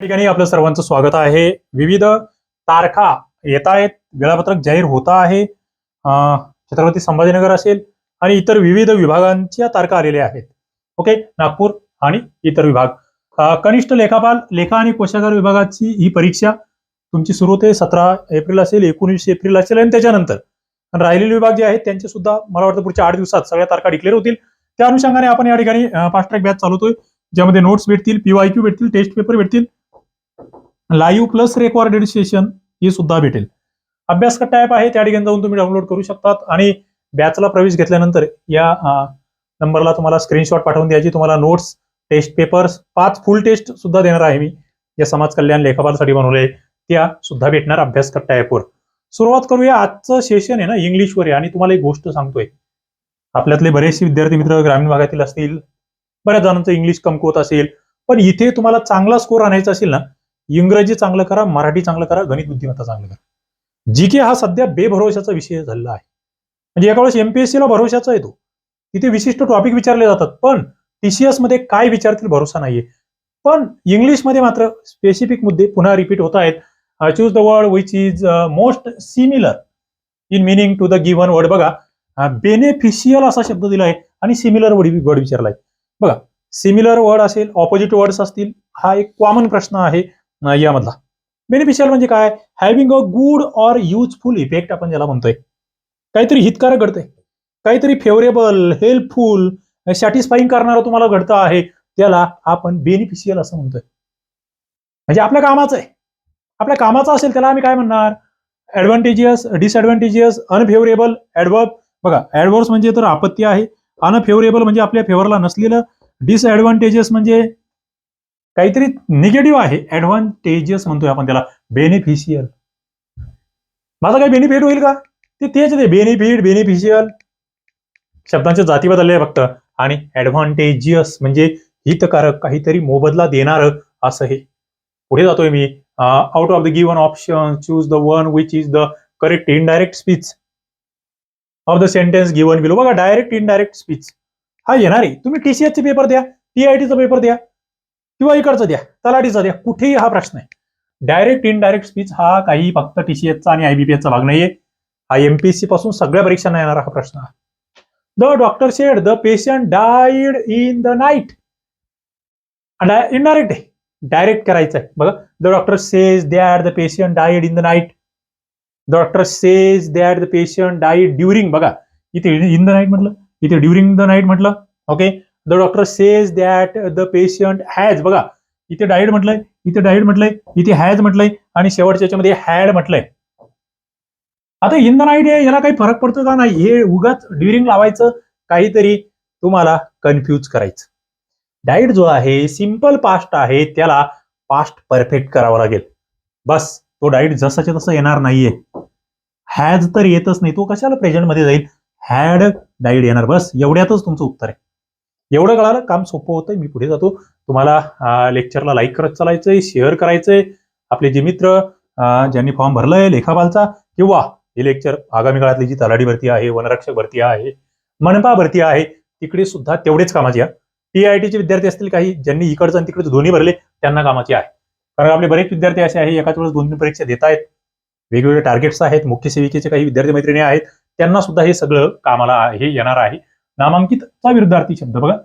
ठिकाणी आपलं सर्वांचं स्वागत आहे. विविध तारखा येत आहेत. वेळापत्रक जाहीर होत आहे. छत्रपती संभाजीनगर असेल आणि इतर विविध विभागांच्या तारखा आलेल्या आहेत. ओके? नागपूर आणि इतर विभाग. कनिष्ठ लेखापाल लेखा आणि कोशागार विभागाची ही परीक्षा तुमची सुरू होते सतरा एप्रिल असेल एकोणीस एप्रिल असेल आणि त्याच्यानंतर. राहिलेले विभाग जे आहेत त्यांचे सुद्धा मला वाटतं पुढच्या आठ दिवसात सगळ्या तारखा डिक्लेअर होतील. त्या अनुषंगाने आपण या ठिकाणी फास्ट ट्रॅक बॅच चालवतोय. ज्यामध्ये नोट्स भेटतील पीवायक्यू भेटतील टेस्ट पेपर भेटतील. लाईव्ह प्लस रेकॉर्डेड सेशन हे सुद्धा भेटेल. अभ्यास कट्टा ॲप आहे त्या ठिकाणी जाऊन तुम्ही डाउनलोड करू शकतात. आणि बॅचला प्रवेश घेतल्यानंतर या नंबरला तुम्हाला स्क्रीनशॉट पाठवून द्यायची. तुम्हाला नोट्स टेस्ट पेपर्स पाच फुल टेस्ट सुद्धा देणार आहे मी. या समाज कल्याण लेखापालसाठी बनवले त्या सुद्धा भेटणार अभ्यास कट्टा ॲपवर सुरुवात करूया. आजचं सेशन आहे ना इंग्लिशवर आहे. आणि तुम्हाला एक गोष्ट सांगतोय. आपल्यातले बरेचसे विद्यार्थी मित्र ग्रामीण भागातील असतील. बऱ्याच जणांचं इंग्लिश कमकुवत असेल. पण इथे तुम्हाला चांगला स्कोर आणायचा असेल ना इंग्रजी चांगलं करा मराठी चांगलं करा गणित बुद्धिमत्ता चांगलं करा. जी के हा सध्या बेभरोशाचा विषय झालेला आहे. म्हणजे एका वेळेस एमपीएससी ला भरोशाचा आहे तो तिथे विशिष्ट टॉपिक विचारले जातात पण टीसीएसमध्ये काय विचारतील भरोसा नाहीये. पण इंग्लिशमध्ये मात्र स्पेसिफिक मुद्दे पुन्हा रिपीट होत आहेत. Choose the word which is most similar in meaning to the given word बघा uh, बेनेफिशियल असा शब्द दिला आहे आणि सिमिलर वर्ड वर्ड विचारलाय बघा सिमिलर वर्ड असेल ऑपोजिट वर्ड्स असतील हा एक कॉमन प्रश्न आहे. यामधला. बेनिफिशियल म्हणजे काय? Having a good or useful effect आपण ज्याला म्हणतोय. काहीतरी हितकारक घडतंय. काहीतरी फेवरेबल हेल्पफुल सॅटिस्फाईंग करणारं तुम्हाला घडतं आहे त्याला आपण बेनिफिशियल असं म्हणतोय. म्हणजे आपल्या कामाचं आहे. आपल्या कामाचं असेल त्याला आम्ही काय म्हणणार? ऍडव्हान्टेजियस डिसएडव्हान्टेजियस अनफेवरेबल ऍडवर्ब बघा ऍडवर्स म्हणजे तर आपत्ती आहे. अनफेवरेबल म्हणजे आपल्या फेवरला नसलेलं. डिसएडव्हान्टेजेस म्हणजे काहीतरी निगेटिव्ह आहे. ऍडव्हान्टेजियस म्हणतोय आपण त्याला. बेनिफिशियल माझा काही बेनिफिट होईल का? ते तेच ते. बेनिफिट बेनिफिशियल शब्दांच्या जाती बदलल्या फक्त. आणि ऍडव्हान्टेजियस म्हणजे हितकारक काहीतरी मोबदला देणार असं हे. पुढे जातोय मी. Out of the given option choose the one which is the correct indirect speech of the sentence given below बघा डायरेक्ट इनडायरेक्ट स्पीच हा येणार आहे. तुम्ही टीसीएसचे पेपर द्या. टीआयटीचा पेपर द्या. किंवा इकडचं द्या तलाठीचा द्या कुठेही हा प्रश्न आहे. डायरेक्ट इनडायरेक्ट स्पीच हा काही फक्त टीसीएसचा आणि आयबीपीएसचा भाग नाहीये. हा एमपीएससी पासून सगळ्या परीक्षांना येणारा हा प्रश्न आहे. The doctor said the patient died in the night indirect आहे. डायरेक्ट करायचं आहे बघा the doctor says that the patient died in the night the doctor says that the patient died during बघा इथे इन द नाईट म्हटलं इथे during the night म्हटलं okay the doctor says that the patient has बघा इथे died म्हटलंय इथे died म्हटलंय इथे हॅज म्हटलंय आणि शेवटच्या याच्यामध्ये हॅड म्हटलंय. आता इन द नाईट याला काही फरक पडतो का नाही? हे उगाच ड्युरिंग लावायचं काहीतरी तुम्हाला कन्फ्यूज करायचं. डाईट जो आहे सिंपल पास्ट आहे त्याला पास्ट परफेक्ट करावा लागेल. बस तो डाईट जसाच्या तसं येणार नाहीये. हॅज तर येतच नाही तो कशाला प्रेझेंटमध्ये जाईल? हॅड डाईट येणार. बस एवढ्यातच तुमचं उत्तर आहे. एवढं कळालं काम सोपं होतंय मी पुढे जातो. तुम्हाला लेक्चरला लाईक करत चालायचंय शेअर करायचंय. आपले जे मित्र ज्यांनी फॉर्म भरलाय लेखापालचा किंवा हे लेक्चर आगामी काळातली जी तलाठी भरती आहे वनरक्षक भरती आहे मनपा भरती आहे तिकडे सुद्धा तेवढेच कामाची आहे. टीचे विद्यार्थी असतील काही ज्यांनी इकडचं आणि तिकडचं दोन्ही भरले त्यांना कामाची आहे. कारण आपले बरेच विद्यार्थी असे आहे एकाच वेळेस दोन तीन परीक्षा देत आहेत. वेगवेगळे टार्गेट्स आहेत मुख्य सेविकेचे काही विद्यार्थी मैत्रिणी आहेत त्यांना सुद्धा हे सगळं कामाला हे येणार आहे. नामांकितचा विरुद्धार्थी शब्द. बघा.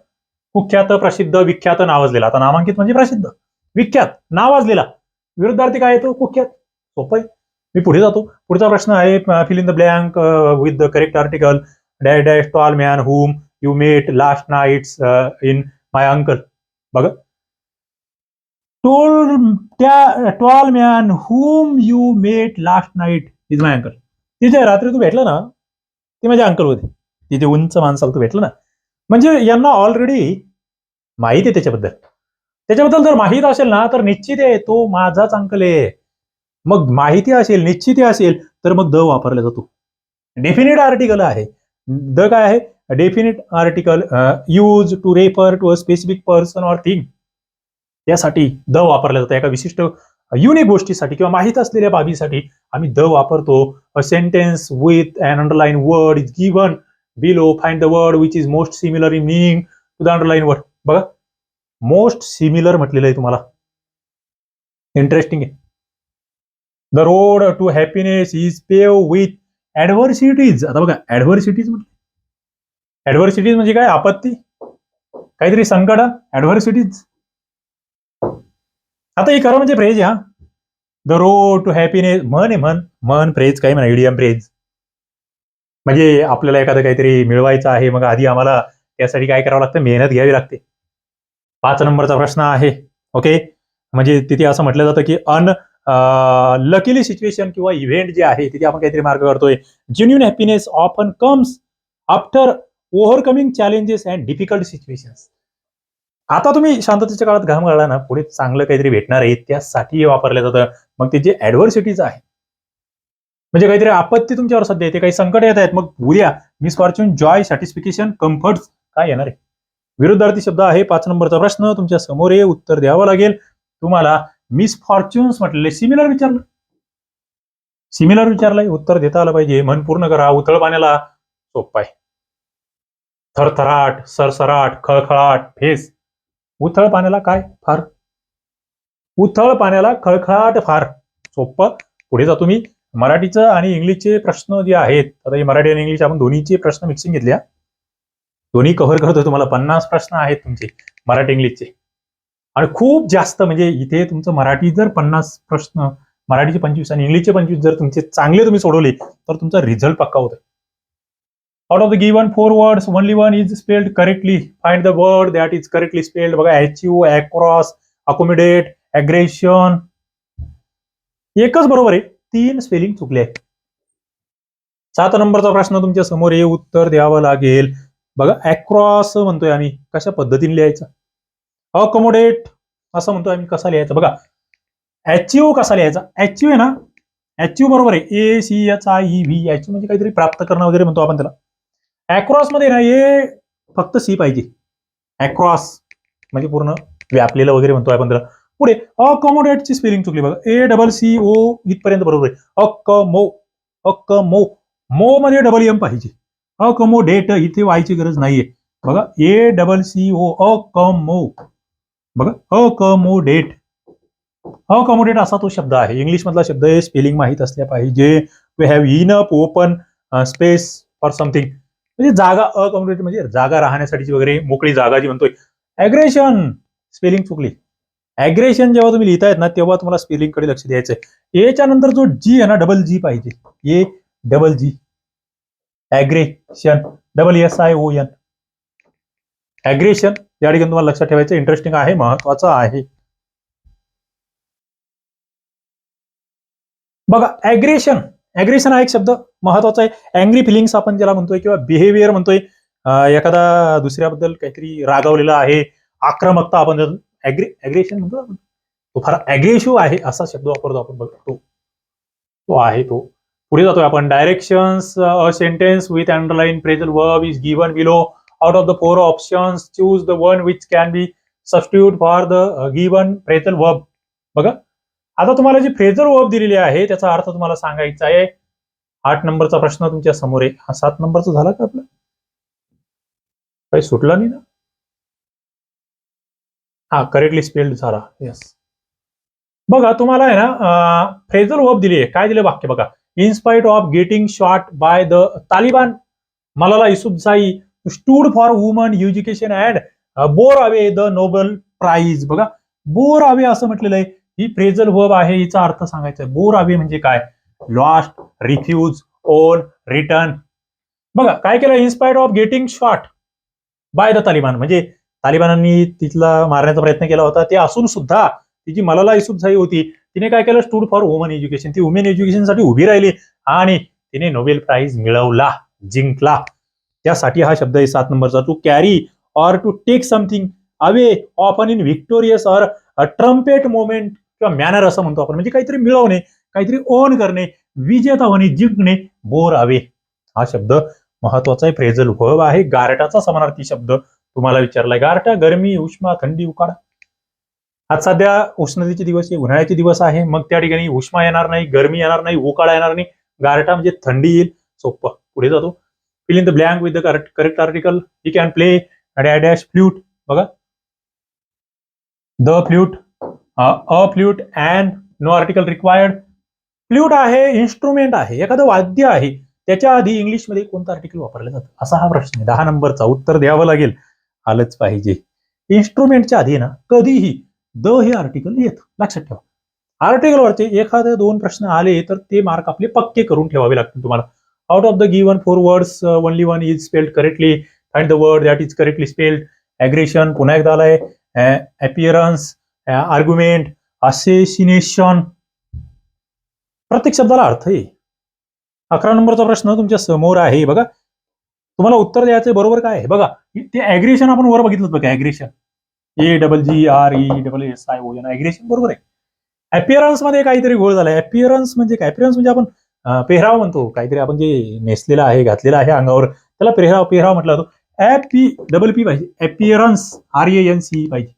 कुख्यात प्रसिद्ध विख्यात नावाजलेला आता नामांकित म्हणजे प्रसिद्ध. विख्यात नावाजलेला विरुद्धार्थी काय येतो? कुख्यात. सोपं आहे. मी पुढे जातो. पुढचा प्रश्न आहे fill in the blank with the correct article dash dash tall man whom you met last nights in my uncle बघा. टोल त्या tall man whom you met last night is my uncle तिथे रात्री तू भेटला ना ते माझे uncle होते तिथे उंच माणसाला तू भेटलं ना. म्हणजे यांना ऑलरेडी माहिती आहे त्याच्याबद्दल. त्याच्याबद्दल जर माहीत असेल ना तर निश्चित आहे तो माझाच अंकल आहे. मग माहिती असेल निश्चिती असेल तर मग द वापरला जातो. डेफिनेट आर्टिकल आहे. द काय आहे? Definite article use to refer to a specific person or thing त्यासाठी द वापरला जातं. एका विशिष्ट युनिक गोष्टीसाठी किंवा माहीत असलेल्या बाबीसाठी आम्ही द वापरतो. A sentence with and underline word is given below find the word which is most similar in meaning to the underline word बघा. मोस्ट सिमिलर म्हटलेलं आहे तुम्हाला. इंटरेस्टिंग आहे. The road to happiness is pave with adversities आता बघा ऍडव्हर्सिटीज म्हटलं. ऍडव्हर्सिटीज म्हणजे काय? आपत्ती? काहीतरी संकट ऍडव्हर्सिटीज आता हे खरं म्हणजे फ्रेज हा. द रोड टू हॅपीनेस म्हण आहे म्हण. म्हण फ्रेज काय म्हणा? इडियम फ्रेज म्हणजे आपल्याला एखादं काहीतरी मिळवायचं आहे मग आधी आम्हाला त्यासाठी काय करावं लागतं? मेहनत घ्यावी लागते. पाच नंबरचा प्रश्न आहे ओके म्हणजे तिथे असं म्हटलं जातं की अन लकीली सिच्युएशन किंवा इव्हेंट जे आहे तिथे आपण काहीतरी मार्ग करतोय genuine happiness often comes after overcoming challenges and difficult situations आता तुम्ही शांततेच्या काळात घाम घाला ना पुढे चांगलं काहीतरी भेटणार आहे त्यासाठी हे वापरलं जातं. मग ते जे ऍडव्हर्सिटीज आहे म्हणजे काहीतरी आपत्ती तुमच्यावर सध्या येते काही संकट येत आहेत. मग उद्या misfortune joy satisfaction comfort काय येणार आहे? विरुद्धार्थी शब्द आहे पाच नंबरचा प्रश्न. तुमच्यासमोर आहे उत्तर द्यावं लागेल. तुम्हाला मिस फॉर्च्युन्स म्हटलेले सिमिलर विचारलं. सिमिलर विचारलंय उत्तर देता आलं पाहिजे. मन पूर्ण करा. उथळ पाण्याला सोप्पा आहे. थरथराट सरसराट खळखळाट फेस. उथळ पाण्याला काय? फार. उथळ पाण्याला खळखळाट फार. सोपं पुढे जा तुम्ही. मराठीचं आणि इंग्लिशचे प्रश्न जे आहेत आता हे मराठी आणि इंग्लिश आपण दोन्हीचे प्रश्न मिक्सिंग घेतल्या. दोन्ही कव्हर करतोय तुम्हाला पन्नास प्रश्न आहेत तुमचे मराठी इंग्लिशचे. आणि खूप जास्त म्हणजे इथे तुमचं मराठी जर पन्नास प्रश्न मराठीचे पंचवीस आणि इंग्लिशचे पंचवीस जर तुमचे चांगले तुम्ही सोडवले तर तुमचा रिझल्ट पक्का होतो out of the given four words only one is spelled correctly find the word that is correctly spelled बघा H U across accommodate aggression एकच बरोबर आहे. तीन स्पेलिंग चुकले. सात नंबरचा प्रश्न तुमच्यासमोर हे उत्तर द्यावं लागेल. बघा अक्रॉस म्हणतोय आम्ही. कशा पद्धतीने लिहायचं? अकोमोडेट असं म्हणतोय आम्ही कसा लिहायचा? बघा एचयू कसा लिहायचा? एचयू आहे ना? एचयू बरोबर आहे. A C H I E V E achieve काहीतरी प्राप्त करणं वगैरे म्हणतो आपण त्याला. अक्रॉसमध्ये ना ए फक्त सी पाहिजे. अक्रॉस म्हणजे पूर्ण व्यापलेलं वगैरे म्हणतो आपण त्याला. पुढे अकोमोडेटची स्पेलिंग चुकली बघा. ए डबल सी ओ इथपर्यंत बरोबर आहे. अक्क मो अक्क मो मो मध्ये डबल एम पाहिजे. अकमोडेट इथे व्हायची गरज नाहीये. बघा ए डबल सी ओ अकमो. बघा अकमोडेट. अकमोडेट असा तो शब्द आहे. इंग्लिश मधला शब्द आहे स्पेलिंग माहीत असल्या पाहिजे. We have enough open space for something म्हणजे जागा अकमोडेट म्हणजे जागा राहण्यासाठीची वगैरे मोकळी जागा जी म्हणतोय. अग्रेशन स्पेलिंग चुकली. अग्रेशन जेव्हा तुम्ही लिहितायत ना तेव्हा तुम्हाला स्पेलिंगकडे लक्ष द्यायचंय. एच्या नंतर जो जी आहे ना डबल जी पाहिजे. A double G aggression double S I O N aggression या ठिकाणी तुम्हाला लक्षात ठेवायचं इंटरेस्टिंग आहे महत्वाचं आहे. बघा अग्रेशन अग्रेशन हा एक शब्द महत्त्वाचा आहे. अँग्री फिलिंग्स आपण ज्याला म्हणतोय किंवा बिहेवियर म्हणतोय एखादा दुसऱ्याबद्दल काहीतरी रागावलेला आहे आक्रमकता आपण ऍग्रेशन म्हणतो आपण. तो फार अग्रेसिव्ह आहे असा शब्द वापरतो आपण बघतो तो आहे तो. पुढे जातोय आपण. Directions a sentence with underline phrasal verb is given below out of the four options choose the one which can be substitute for the given phrasal verb बघा. आता तुम्हाला जी फ्रेझल वर्ब दिलेली आहे त्याचा अर्थ तुम्हाला सांगायचा आहे. आठ नंबरचा प्रश्न तुमच्यासमोर आहे. हा सात नंबरचा झाला का आपला? काही सुटला नाही ना? हा करेक्टली स्पेल्ड झाला. येस बघा तुम्हाला आहे ना फ्रेझल वर्ब दिली आहे. काय दिलं वाक्य बघा. In spite of getting shot by the Taliban Malala Yousafzai stood for woman education and bore away the Nobel prize बघा बोर अवे असं म्हटलेलं आहे. ही फ्रेझल वर्ब आहे हिचा अर्थ सांगायचा बोर अवे म्हणजे काय? लॉस्ट रिफ्यूज ओन रिटर्न बघा काय केलं? Inspired of getting shot by the Taliban म्हणजे तालिबानांनी तिथला मारण्याचा प्रयत्न केला होता. ते असून सुद्धा ती जी मलाला युसुफजाई होती. तिने काय केलं? स्टूड फॉर वुमन एज्युकेशन ती वुमेन एज्युकेशनसाठी उभी राहिली आणि तिने नोबेल प्राइज मिळवला जिंकला. त्यासाठी हा शब्द आहे सात नंबरचा. To carry or to take something away often in victorious or trumpet moment किंवा मॅनर असं म्हणतो आपण. म्हणजे काहीतरी मिळवणे काहीतरी ओन करणे विजेता होणे जिंकणे बोर अवे हा शब्द महत्त्वाचा आहे. फ्रेझल व आहे. गारटाचा समानार्थी शब्द. तुम्हाला विचारलाय गारटा गरमी उष्मा थंडी उकाडा. आज सध्या उष्णतेचे दिवस आहे उन्हाळ्याचे दिवस आहे मग त्या ठिकाणी उष्मा येणार नाही गरमी येणार नाही उकाळा येणार नाही गारटा म्हणजे थंडी येईल सोपं. पुढे जातो. Fill in the blank with the correct correct article you can play dash flute बघा. The flute a flute and no article required flute आहे इन्स्ट्रुमेंट आहे एखादं वाद्य आहे त्याच्या आधी इंग्लिशमध्ये कोणतं आर्टिकल वापरलं जातं? असा हा प्रश्न आहे. दहा नंबरचा उत्तर द्यावं लागेल. आलंच पाहिजे. इन्स्ट्रुमेंटच्या आधी ना कधीही द हे आर्टिकल येत. लक्षात ठेवा. आर्टिकलवरचे एखादे दोन प्रश्न आले तर ते मार्क आपले पक्के करून ठेवावे लागतील तुम्हाला. Out of the given four words only one is spelled correctly find the word that is correctly spelled aggression पुन्हा एकदा आलाय. अपिअरन्स आर्ग्युमेंट असेसिनेशन प्रत्येक शब्दाला अर्थ आहे. अकरा नंबरचा प्रश्न तुमच्यासमोर आहे. बघा तुम्हाला उत्तर द्यायचं बरोबर काय आहे? बघा ते ऍग्रेशन आपण वर बघितलं बघा aggression A double G R E double S I O N aggression बरोबर आहे. अपिअरन्समध्ये काहीतरी गोळ झालाय. अपिअरन्स म्हणजे काय? अपिअरन्स म्हणजे आपण पेहराव म्हणतो. काहीतरी आपण जे नेसलेलं आहे घातलेलं आहे अंगावर त्याला पेहराव पेहराव म्हटला जातो. पी डबल पी पाहिजे. Appearance R A N C पाहिजे.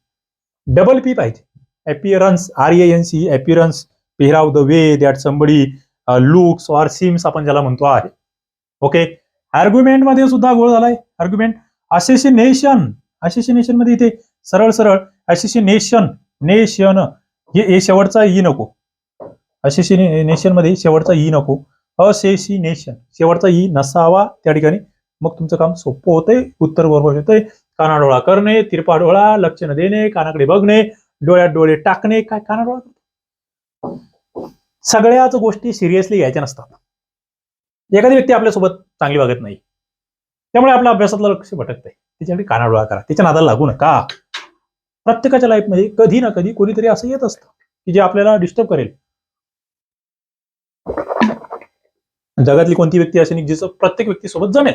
डबल पी पाहिजे. Appearance R A N C appearance पेहराव the way that somebody looks or seems आपण ज्याला म्हणतो आहे. ओके आर्ग्युमेंटमध्ये सुद्धा गोळ झालाय. आर्ग्युमेंट असेसिनेशन असेसिनेशनमध्ये इथे सरळ सरळ. असेसिनेशन नेशन हे शेवटचा ई नको. असेसिनेशनमध्ये शेवटचा ई नको. असेसिनेशन शेवटचा ई नसावा त्या ठिकाणी. मग तुमचं काम सोपं होतंय. उत्तर बरोबर येतंय. कानाडोळा करणे तिरपा डोळा लक्ष न देणे कानाकडे बघणे डोळ्यात डोळे टाकणे. काय कानाडोळा सगळ्याच गोष्टी सिरियसली घ्यायच्या नसतात. एखादी व्यक्ती आपल्यासोबत चांगली वागत नाही. त्यामुळे आपल्या अभ्यासातलं लक्ष भटकतंय. त्याच्याकडे कानाडोळा करा. त्याच्या नादाला लागू नका. प्रत्येकाच्या लाईफमध्ये कधी ना कधी कोणीतरी असं येत असतं की जे आपल्याला डिस्टर्ब करेल. जगातली कोणती व्यक्ती अशी नाही जिचं प्रत्येक व्यक्तीसोबत जमेल.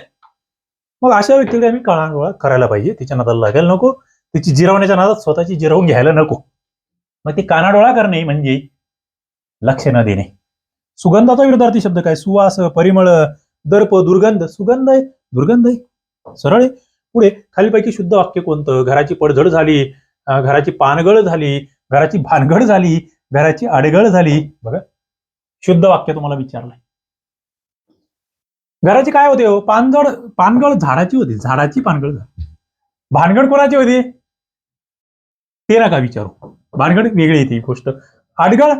मग अशा व्यक्तीकडे आम्ही कानाडोळा करायला पाहिजे. तिच्या नादाला लागायला नको. तिची जिरवण्याच्या नादात स्वतःची जिरवून घ्यायला नको. मग ती कानाडोळा करणे म्हणजे लक्ष न देणे. सुगंधाचा विरोधार्थी शब्द काय? सुवास परिमळ दर्प दुर्गंध. सुगंध आहे? दुर्गंध आहे? सरळ आहे. पुढे खालीपैकी शुद्ध वाक्य कोणतं? घराची पडझड झाली घराची पानगळ झाली घराची भानगड झाली घराची आडगळ झाली. बघा. शुद्ध वाक्य तुम्हाला विचारलंय. घराची काय होते हो? पानगड पानगळ झाडाची होती. झाडाची पानगळ झाली. भानगड कोणाची होती? ते नका विचारू. भानगड वेगळी येते ही गोष्ट. आडगळ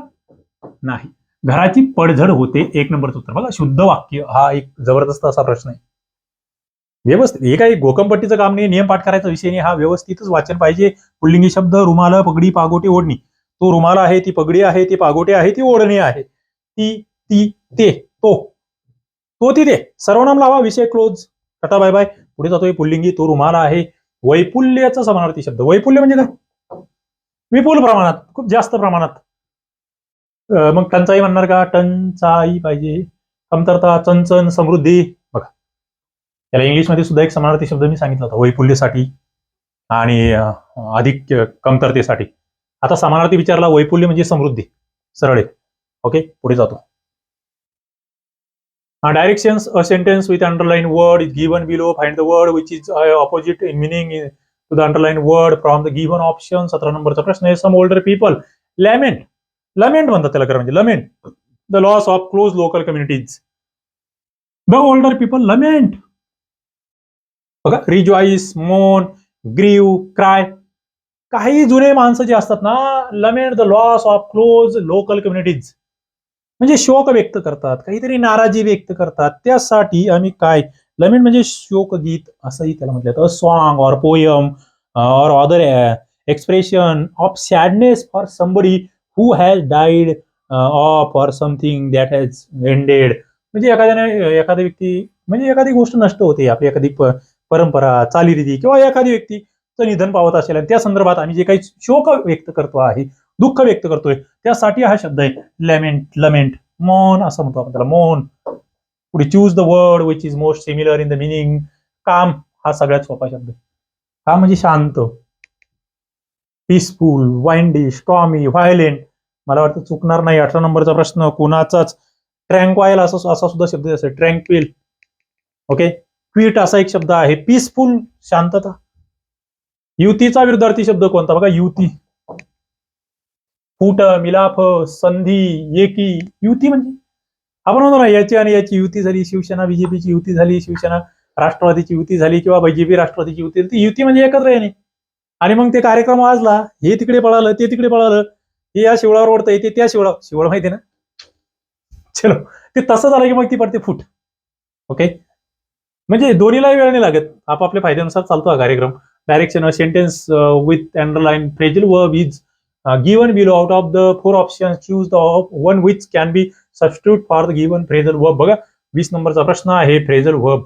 नाही. घराची पडझड होते एक नंबरचं उत्तर. बघा शुद्ध वाक्य हा एक जबरदस्त असा प्रश्न आहे. व्यवस्थित हे काही गोकमपट्टीचं काम नाही नियम पाठ करायचा विषय नाही हा व्यवस्थितच वाचन पाहिजे. पुल्लिंगी शब्द रुमाल पगडी पागोटी ओढणी. तो रुमाल आहे ती पगडी आहे ती पागोटी आहे ती ओढणी आहे. ती ती ते तो. तो ती ते. सर्वनाम लावा विषय क्लोज. Tata bye bye. पुढे जातोय पुल्लिंगी तो रुमाल आहे. वैपुल्याचा समानार्थी शब्द. वैपुल्य म्हणजे काय? विपुल प्रमाणात खूप जास्त प्रमाणात. मग टंचाई म्हणणार का? टंचाई पाहिजे. कमतरता चंचन समृद्धी. बघा. याला इंग्लिशमध्ये सुद्धा एक समानार्थी शब्द मी सांगितला होता वैफुल्यसाठी आणि अधिक कमतरतेसाठी. आता समानार्थी विचारला वैफुल्य म्हणजे समृद्धी. सरळ आहे. ओके? पुढे जातो. Directions a sentence with underline word is given below find the word which is opposite in meaning to the underline word from the given option सतरा नंबरचा प्रश्न आहे. सम ओल्डर पीपल लॅमेंट लमेंट म्हणतात त्याला खरं म्हणजे lament the loss of close local communities the older people lament बघा rejoice मोन ग्रीव क्राय काही जुने माणसं जे असतात ना lament the loss of close local communities म्हणजे शोक व्यक्त करतात काहीतरी नाराजी व्यक्त करतात. त्यासाठी आम्ही काय? लमेंट म्हणजे शोकगीत असंही त्याला म्हटलं जातं. Song or poem or other expression of sadness for somebody who has died of or something that has ended म्हणजे एखाद्याने एखादी व्यक्ती म्हणजे एखादी गोष्ट नष्ट होते आपली एखादी परंपरा चालीरीती किंवा एखादी व्यक्तीचं निधन पावत असेल आणि त्या संदर्भात आम्ही जे काही शोक व्यक्त करतो आहे दुःख व्यक्त करतोय त्यासाठी हा शब्द आहे लेमेंट लमेंट मौन असं म्हणतो आपण त्याला मौन पुढे choose the word which is most similar in the meaning calm हा सगळ्यात सोपा शब्द हा काम म्हणजे शांत पीसफुल वाइंडी स्टॉमी व्हायलेंट मला वाटतं चुकणार नाही. अठरा नंबरचा प्रश्न कोणाचाच ट्रँक्वाईल असा असा सुद्धा शब्द असेल ट्रँक्विल ओके? क्विट असा एक शब्द आहे. पीसफुल शांतता. युतीचा विरुद्धार्थी शब्द कोणता? बघा युती. फूट मिलाफ संधी एकी. युती म्हणजे? आपण म्हणतो ना याची आणि याची युती झाली शिवसेना बीजेपीची युती झाली शिवसेना राष्ट्रवादीची युती झाली किंवा बीजेपी राष्ट्रवादीची युती झाली. ती युती म्हणजे एकत्र येणे. आणि मग ते कार्यक्रम वाजला हे तिकडे पळालं ते तिकडे पळालं. हे या शिवळावर ओढता येते त्या शिवळा शिवळ माहिती ना? चलो ते तसं झालं की मग ती पडते फूट. ओके म्हणजे दोन्हीलाही वेळ नाही लागत. आपापल्या फायद्यानुसार चालतो हा कार्यक्रम. Direction sentence with underline phrasal verb is given below out of the four option choose the one which can be substitute for the given phrasal verb बघा वीस नंबरचा प्रश्न आहे फ्रेजल वर्ब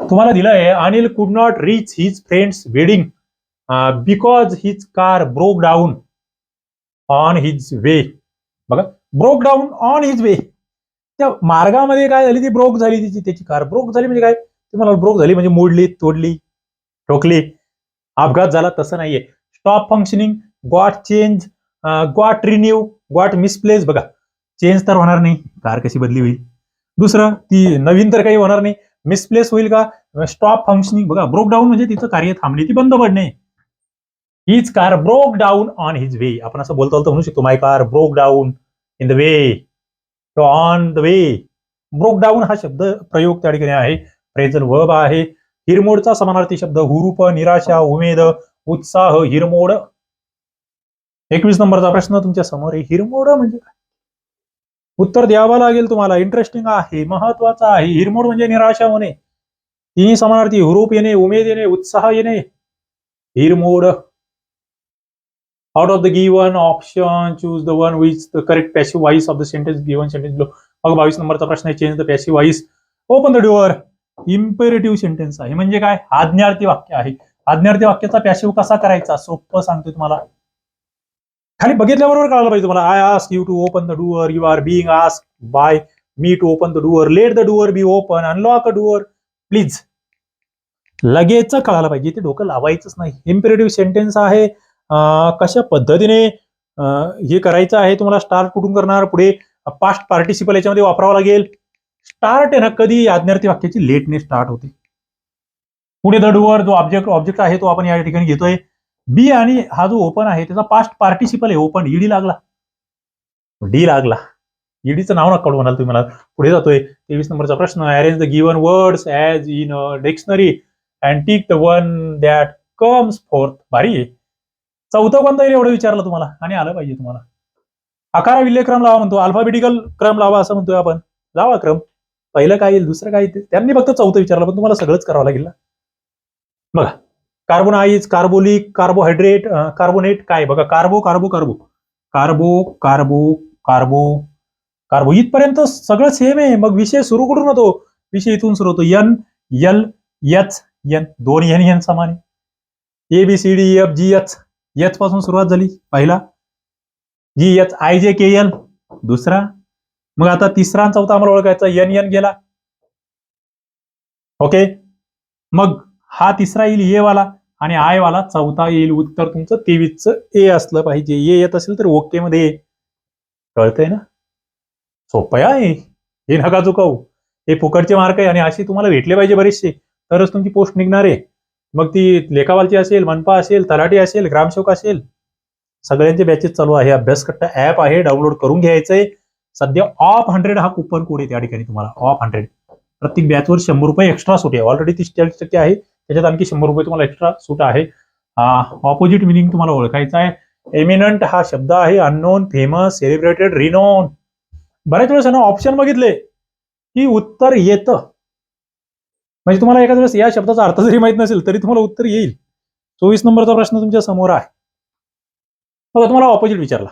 तुम्हाला दिलं आहे Anil could not reach his friend's wedding because his car broke down on his way बघा broke down on his way त्या मार्गामध्ये काय झाली ती ब्रोक झाली तिची. त्याची कार ब्रोक झाली म्हणजे काय? तुम्हाला ब्रोक झाली म्हणजे मोडली तोडली ठोकली. अपघात झाला तसं नाहीये. Stop functioning got change got renew got misplace बघा चेंज तर होणार नाही. कार कशी बदली होईल? दुसरं ती नवीन तर काही होणार नाही. मिसप्लेस होईल का? स्टॉप फंक्शनिंग बघा ब्रोक डाऊन म्हणजे तिचं कार्य थांबली. ती बंद पडणे. हीच car broke down on his way आपण असं बोलतो म्हणू शकतो my car broke down in the way on the way broke down हा शब्द प्रयोग त्या ठिकाणी आहे. प्रेझल वर्ब आहे. हिरमोडचा समानार्थी शब्द हुरूप निराशा उमेद उत्साह हिरमोड. एकवीस नंबरचा प्रश्न तुमच्यासमोर आहे. हिरमोड म्हणजे काय? उत्तर द्यावं लागेल तुम्हाला. इंटरेस्टिंग आहे महत्वाचं आहे. हिरमोड म्हणजे निराशा होणे. तिन्ही समानार्थी हुरूप येणे उमेद येणे उत्साह येणे. हिरमोड. Out of the given option choose the one which the correct passive voice of the sentence given sentence below. मग बावीस नंबरचा प्रश्न आहे change the passive voice open the door imperative sentence आहे. म्हणजे काय? आज्ञार्थी वाक्य आहे. आज्ञार्थी वाक्याचा पॅसिव्ह कसा करायचा? सोपं सांगतो तुम्हाला. खाली बघितल्याबरोबर कळालं पाहिजे तुम्हाला. I ask you to open the door you are being ask by me to open the door let the door be open unlock a door please लगेच कळायला पाहिजे. ते डोकं लावायचंच नाही. इम्पेरेटिव्ह सेंटेन्स आहे. कशा पद्धतीने हे करायचं आहे? तुम्हाला स्टार्ट कुठून करणार? पुढे पास्ट पार्टिसिपल याच्यामध्ये वापरावं लागेल. स्टार्ट आहे ना कधी आज्ञार्थी वाक्याची लेटने स्टार्ट होते. पुढे दडूवर जो ऑब्जेक्ट ऑब्जेक्ट आहे तो आपण या ठिकाणी घेतोय. बी आणि हा जो ओपन आहे त्याचा पास्ट पार्टिसिपल आहे. ओपन ईडी लागला. डी लागला. ईडीचं नाव नका म्हणाल तुम्ही मला. पुढे जातोय. तेवीस नंबरचा प्रश्न. Arrange the given words as in a dictionary and tick the one that comes fourth भारी आहे. चौथं कोणता येईल एवढं विचारलं तुम्हाला? आणि आलं पाहिजे तुम्हाला. आकार विल्य क्रम लावा म्हणतो. अल्फाबेटिकल क्रम लावा असं म्हणतोय आपण. लावा क्रम. पहिलं काय येईल दुसरं काय येईल त्यांनी फक्त चौथं विचारलं पण तुम्हाला सगळंच करावं लागेल ना. बघा. कार्बोनाइज कार्बोलिक कार्बोहायड्रेट कार्बोनेट काय? बघा कार्बो कार्बो कार्बो कार्बो कार्बो कार्बो कार्बो इथपर्यंत सगळं सेम आहे. मग विषय सुरू कुठून होतो? विषय इथून सुरू होतो. एन यल एच एन दोन एन एन समान A B C D F G H H पासून सुरुवात झाली. पहिला जी यच आय जे के एल. दुसरा मग आता तिसरा आणि चौथा आम्हाला ओळखायचा एन एन गेला. ओके? मग हा तिसरा येईल ए वाला आणि आय वाला चौथा येईल. उत्तर तुमचं तेवीसचं ए असलं पाहिजे. ए येत असेल तर ओके मध्ये. कळतंय ना? सोपं आहे. हे नका चुकवू. हे फुकटचे मार्क आहे आणि अशी तुम्हाला भेटले पाहिजे बरेचसे. तरच तुमची पोस्ट निघणार आहे. मग ती लेखावालची असेल मनपा असेल तलाठी असेल ग्रामसेवक असेल सगळ्यांचे बॅचेस चालू आहे. अभ्यासकट्टा ऍप आहे डाउनलोड करून घ्यायचंय. सध्या ऑफ हंड्रेड हा कुपन कोड आहे त्या ठिकाणी तुम्हाला. ऑफ हंड्रेड प्रत्येक बॅचवर शंभर रुपये एक्स्ट्रा सूट आहे. ऑलरेडी तीस चाळीस टक्के आहे. त्याच्यात आणखी शंभर रुपये तुम्हाला एक्स्ट्रा सूट आहे. ऑपोजिट मिनिंग तुम्हाला ओळखायचं आहे. एमिनंट हा शब्द आहे. अननोन फेमस सेलिब्रेटेड रिनोन बऱ्याच वेळेस ना ऑप्शन बघितले की उत्तर येतं. म्हणजे तुम्हाला एखाद्या वेळेस या शब्दाचा अर्थ जरी माहीत नसेल तरी तुम्हाला उत्तर येईल. चोवीस नंबरचा प्रश्न तुमच्यासमोर आहे. बघा तुम्हाला ऑपोजिट विचारला.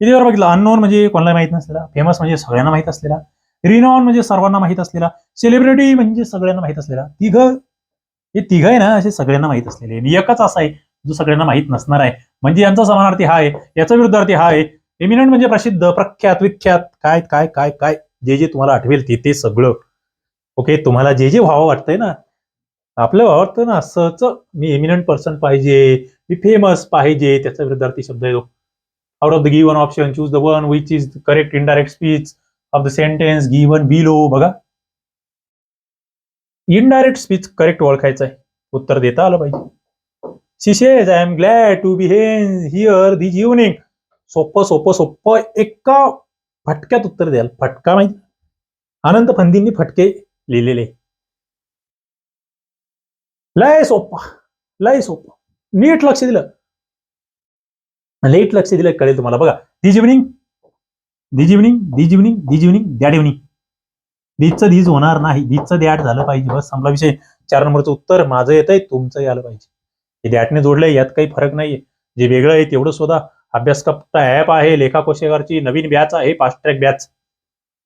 किती वेळा बघितलं? अननोन म्हणजे कोणाला माहीत नसलेला फेमस म्हणजे सगळ्यांना माहीत असलेला रिनॉन म्हणजे सर्वांना माहीत असलेला सेलिब्रिटी म्हणजे सगळ्यांना माहीत असलेला. तिघ हे तिघ आहे ना असे सगळ्यांना माहीत असलेले. आणि एकच असा आहे जो सगळ्यांना माहीत नसणार आहे. म्हणजे यांचा समानार्थी हा आहे याचा विरुद्धार्थी हा आहे. एमिनंट म्हणजे प्रसिद्ध प्रख्यात विख्यात काय काय काय काय जे जे तुम्हाला आठवेल ते ते सगळं. ओके तुम्हाला जे जे व्हावं वाटतंय ना आपलं व्हावं वाटतं ना असंच मी एमिनंट पर्सन पाहिजे मी फेमस पाहिजे त्याचा विरुद्धार्थी शब्द येतो. Out of the given option choose the one which is correct indirect speech of the sentence given below बघा. इनडायरेक्ट स्पीच करेक्ट ओळखायचं आहे. उत्तर देता आलं पाहिजे. She says I am glad to be hen here this evening सोपं सोपं सोपं एका फटक्यात उत्तर द्याल. फटका माहिती. अनंत फंदींनी फटके लिहिलेले. लय सोप्पा लय सोप्पा नीट लक्ष दिलं. लेट लक्ष दिलं कळेल तुम्हाला. बघा these evening these evening these evening these evening that evening दीजचं these होणार नाही. दीजचं दॅट झालं पाहिजे. बस संपला विषय. चार नंबरचं उत्तर माझं येत आहे तुमचं यायला पाहिजे. हे दॅटने जोडलंय यात काही फरक नाहीये. जे वेगळं आहे तेवढं शोधा. अभ्यास कप्पा ऍप आहे लेखा कोशेगारची नवीन बॅच आहे फास्ट ट्रॅक बॅच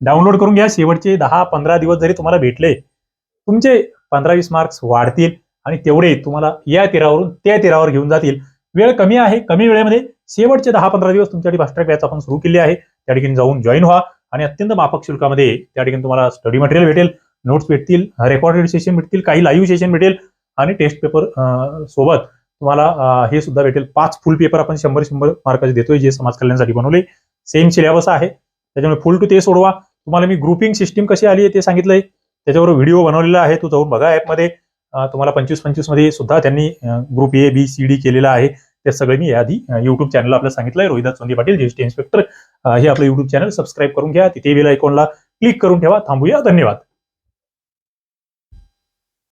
डाउनलोड करून घ्या. शेवटचे दहा पंधरा दिवस जरी तुम्हाला भेटले तुमचे पंधरा वीस मार्क्स वाढतील आणि तेवढे तुम्हाला या तीरावरून त्या तीरावर घेऊन जातील. वेळ कमी आहे. कमी वेळेमध्ये शेवटचे दहा पंधरा दिवस तुमच्यासाठी फास्ट ट्रॅक बॅच आपण सुरू केली आहे. त्या ठिकाणी जाऊन जॉईन व्हा आणि अत्यंत माफक शुल्कामध्ये त्या ठिकाणी तुम्हाला स्टडी मटेरियल भेटेल नोट्स भेटतील रेकॉर्डेड सेशन भेटतील काही लाईव्ह सेशन भेटेल आणि टेस्ट पेपर सोबत तुम्हाला हे सुद्धा भेटेल. पाच फुल पेपर आपण शंभर शंभर मार्काचे देतोय जे समाज कल्याणसाठी बनवले. सेम सिलेबस आहे. त्याच्यामुळे फुल टू ते सोडवा. तुम्हाला मी ग्रुपिंग सिस्टीम कशी आली आहे ते सांगितलंय. त्याच्यावर व्हिडिओ बनवलेला आहे. तो जाऊन बघा ॲपमध्ये तुम्हाला पंचवीस पंचवीसमध्ये सुद्धा त्यांनी group A B C D केलेला आहे. ते सगळे मी याआधी युट्यूब चॅनल आपल्याला सांगितलंय. रोहिदास चोंदी पाटील ज्येष्ठ इन्स्पेक्टर हे आपलं युट्यूब चॅनल सबस्क्राईब करून घ्या. तिथे बेल आयकॉनला क्लिक करून ठेवा. थांबूया. धन्यवाद.